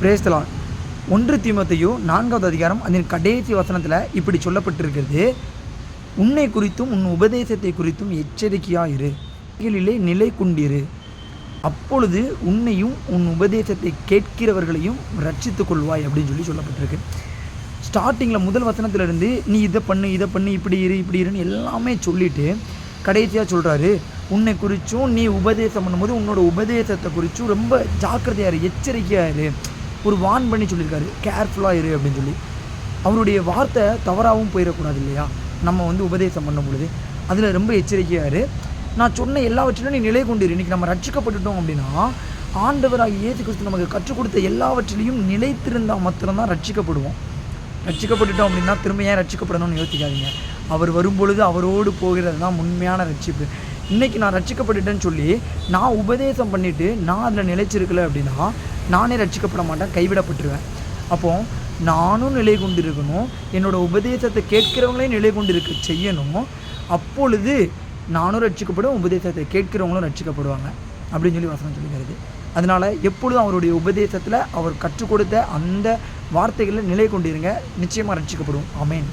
பிரேஸ்தலான் ஒன்று தீமத்தையும் நான்காவது அதிகாரம் அதன் கடைசி வசனத்தில் இப்படி சொல்லப்பட்டிருக்கிறது. உன்னை குறித்தும் உன் உபதேசத்தை குறித்தும் எச்சரிக்கையாயிரு. கீழிலே நிலை கொண்டிரு. அப்பொழுது உன்னையும் உன் உபதேசத்தை கேட்கிறவர்களையும் ரட்சித்து கொள்வாய் அப்படின்னு சொல்லி சொல்லப்பட்டிருக்கு. ஸ்டார்டிங்கில் முதல் வசனத்திலிருந்து நீ இதை பண்ணு இதை பண்ணு இப்படி இரு இப்படி இருன்னு எல்லாமே சொல்லிட்டு கடைசியாக சொல்கிறாரு உன்னை குறித்தும் நீ உபதேசம் பண்ணும்போது உன்னோட உபதேசத்தை குறித்தும் ரொம்ப ஜாக்கிரதையாக இரு எச்சரிக்கையாக இரு. ஒரு வான் பண்ணி சொல்லியிருக்காரு. கேர்ஃபுல்லாக இரு அப்படின்னு சொல்லி. அவருடைய வார்த்தை தவறாகவும் போயிடக்கூடாது இல்லையா? நம்ம வந்து உபதேசம் பண்ணும் பொழுது. அதில் ரொம்ப எச்சரிக்கையாக நான் சொன்ன எல்லாவற்றிலும் நீ நிலை கொண்டிரு. இன்னைக்கு நம்ம ரட்சிக்கப்பட்டுட்டோம் அப்படின்னா ஆண்டவராக இயேசு கிறிஸ்து நமக்கு கற்றுக் கொடுத்த எல்லாவற்றிலையும் நிலைத்திருந்தால் மாத்திரம்தான் ரட்சிக்கப்படுவோம். ரட்சிக்கப்பட்டுட்டோம் அப்படின்னா திரும்ப ஏன் ரட்சிக்கப்படணும்னு யோசிக்காதீங்க. அவர் வரும்பொழுது அவரோடு போகிறது தான் உண்மையான ரட்சிப்பு. இன்னைக்கு நான் ரட்சிக்கப்பட்டுட்டேன்னு சொல்லி நான் உபதேசம் பண்ணிவிட்டு நான் அதில் நிலைச்சிருக்கல அப்படின்னா நானே ரட்சிக்கப்பட மாட்டேன் கைவிடப்பட்டுருவேன். அப்போ நானும் நிலை கொண்டிருக்கணும் என்னோட உபதேசத்தை கேட்கிறவங்களையும் நிலை கொண்டிருக்க செய்யணும். அப்பொழுது நானும் ரட்சிக்கப்படும் உபதேசத்தை கேட்கிறவங்களும் ரட்சிக்கப்படுவாங்க அப்படின்னு சொல்லி வசனம் சொல்லிக்கிறது. அதனால் எப்பொழுதும் அவருடைய உபதேசத்தில் அவர் கற்றுக் கொடுத்த அந்த வார்த்தைகளில் நிலை கொண்டிருங்க நிச்சயமாக ரட்சிக்கப்படும். அமேன்